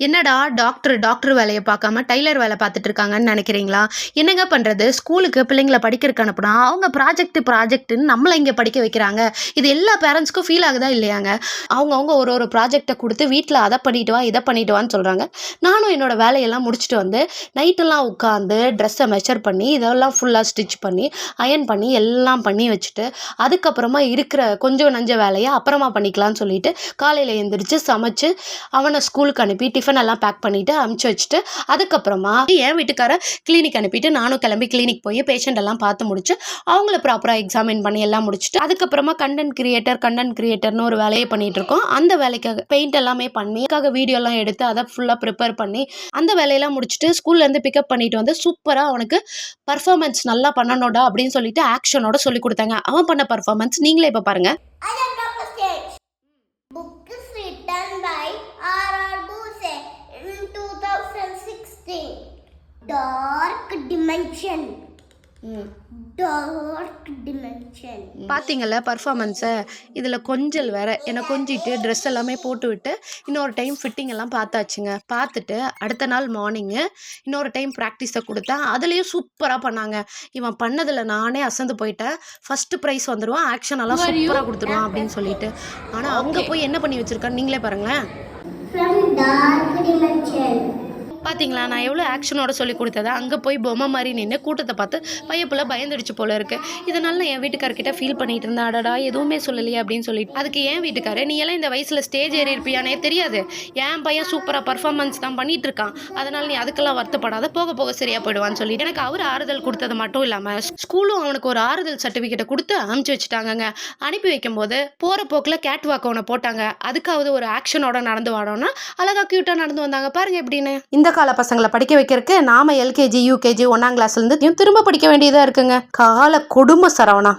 என்னடா doctor doctor வேலையை பார்க்காம டைலர் வேலை பார்த்துட்டு இருக்காங்கன்னு நினைக்கிறீங்களா? என்னங்க பண்ணுறது ஸ்கூலுக்கு பிள்ளைங்கள படிக்கிறதுக்கு அனுப்புனா அவங்க ப்ராஜெக்ட் ப்ராஜெக்ட்டுன்னு நம்மளை இங்கே படிக்க வைக்கிறாங்க. இது எல்லா பேரண்ட்ஸ்க்கும் ஃபீல் ஆகுதா இல்லையாங்க? அவங்கவுங்க ஒரு ஒரு ப்ராஜெக்டை கொடுத்து வீட்டில் அதை பண்ணிட்டு வா இதை பண்ணிட்டு வான்னு சொல்கிறாங்க நானும் என்னோட வேலையெல்லாம் முடிச்சுட்டு வந்து நைட்டெல்லாம் உட்காந்து ட்ரெஸ்ஸை மெஷர் பண்ணி இதெல்லாம் ஃபுல்லாக ஸ்டிச் பண்ணி அயன் பண்ணி எல்லாம் பண்ணி வச்சுட்டு அதுக்கப்புறமா இருக்கிற கொஞ்சம் நஞ்ச வேலையை அப்புறமா பண்ணிக்கலாம்னு சொல்லிட்டு காலையில் எழுந்திரிச்சு சமைச்சு அவனை ஸ்கூலுக்கு அனுப்பி டிஃபன் எல்லாம் பேக் பண்ணிட்டு அமுச்சு வச்சுட்டு அதுக்கப்புறமா என் வீட்டுக்கார கிளினிக் அனுப்பிட்டு நானும் கிளம்பி கிளினிக் போய் பேஷண்ட் எல்லாம் பார்த்து முடிச்சு அவங்கள ப்ராப்பராக எக்ஸாமின் பண்ணி எல்லாம் முடிச்சுட்டு அதுக்கப்புறமா கண்டென்ட் கிரியேட்டர் கண்டென்ட் கிரியேட்டர்னு ஒரு வேலையை பண்ணிட்டு இருக்கோம். அந்த வேலைக்காக பெயிண்ட் எல்லாமே பண்ணி அதுக்காக வீடியோ எல்லாம் எடுத்து அதை ஃபுல்லாக ப்ரிப்பேர் பண்ணி அந்த வேலையெல்லாம் முடிச்சுட்டு ஸ்கூல்லேருந்து பிக்கப் பண்ணிட்டு வந்து சூப்பராக அவனுக்கு பர்ஃபார்மன்ஸ் நல்லா பண்ணணும்டா அப்படின்னு சொல்லிட்டு ஆக்ஷனோட சொல்லி கொடுத்தாங்க. அவன் பண்ண பர்ஃபார்மன்ஸ் நீங்களே இப்போ பாருங்கள் Dimension. பார்த்தீங்கல்ல பர்ஃபார்மன்ஸை இதில் கொஞ்சல் வேற. என்னை கொஞ்சிட்டு ட்ரெஸ் எல்லாமே போட்டு விட்டு இன்னொரு டைம் ஃபிட்டிங் எல்லாம் பார்த்தாச்சுங்க. பார்த்துட்டு அடுத்த நாள் மார்னிங்கு இன்னொரு டைம் ப்ராக்டிஸை கொடுத்தேன் அதுலேயும் சூப்பராக பண்ணாங்க. இவன் பண்ணதில் நானே அசந்து போயிட்டேன். ஃபஸ்ட்டு ப்ரைஸ் வந்துடுவான் ஆக்ஷன் எல்லாம் சூப்பராக கொடுத்துருவான் அப்படின்னு சொல்லிட்டு. ஆனால் அங்கே போய் என்ன பண்ணி வச்சுருக்கான்னு நீங்களே பாருங்களேன். From Dark Dimension. பார்த்தீங்களா நான் எவ்வளோ ஆக்ஷனோட சொல்லி கொடுத்ததை? அங்கே போய் பொம்மை மாதிரி நின்று கூட்டத்தை பார்த்து பையப்புல பயந்துடுச்சு போல இருக்கு. இதனால நான் என் வீட்டுக்காரர்கிட்ட ஃபீல் பண்ணிட்டு இருந்தேன். அடடா எதுவுமே சொல்லலையே அப்படின்னு சொல்லிட்டு. அதுக்கு ஏன் வீட்டுக்காரர் நீ எல்லாம் இந்த வயசில் ஸ்டேஜ் ஏறி இருப்பியானே தெரியாது. என் பையன் சூப்பராக பர்ஃபார்மன்ஸ் தான் பண்ணிட்டு இருக்கான். அதனால நீ அதுக்கெல்லாம் வருத்தப்படாத. போக போக சரியா போயிடுவான்னு சொல்லிட்டு. எனக்கு அவர் ஆறுதல் கொடுத்தது மட்டும் இல்லாமல் ஸ்கூலும் அவனுக்கு ஒரு ஆறுதல் சர்டிஃபிகேட்டை கொடுத்து அனுப்பிச்சு வச்சுட்டாங்கங்க. அனுப்பி வைக்கும்போது போகிற போக்கில் கேட் வாக் அவனை போட்டாங்க. அதுக்காவது ஒரு ஆக்ஷனோட நடந்து வாடோன்னா அழகா க்யூட்டாக நடந்து வந்தாங்க. பாருங்க எப்படின்னு. இந்த கால பசங்களை படிக்க வைக்கிறதுக்கு நாம எல்கேஜி யூகேஜி ஒன்னாம் கிளாஸ்லேருந்து திரும்ப படிக்க வேண்டியதாக இருக்குங்க. கால கொடுமை சரவணா.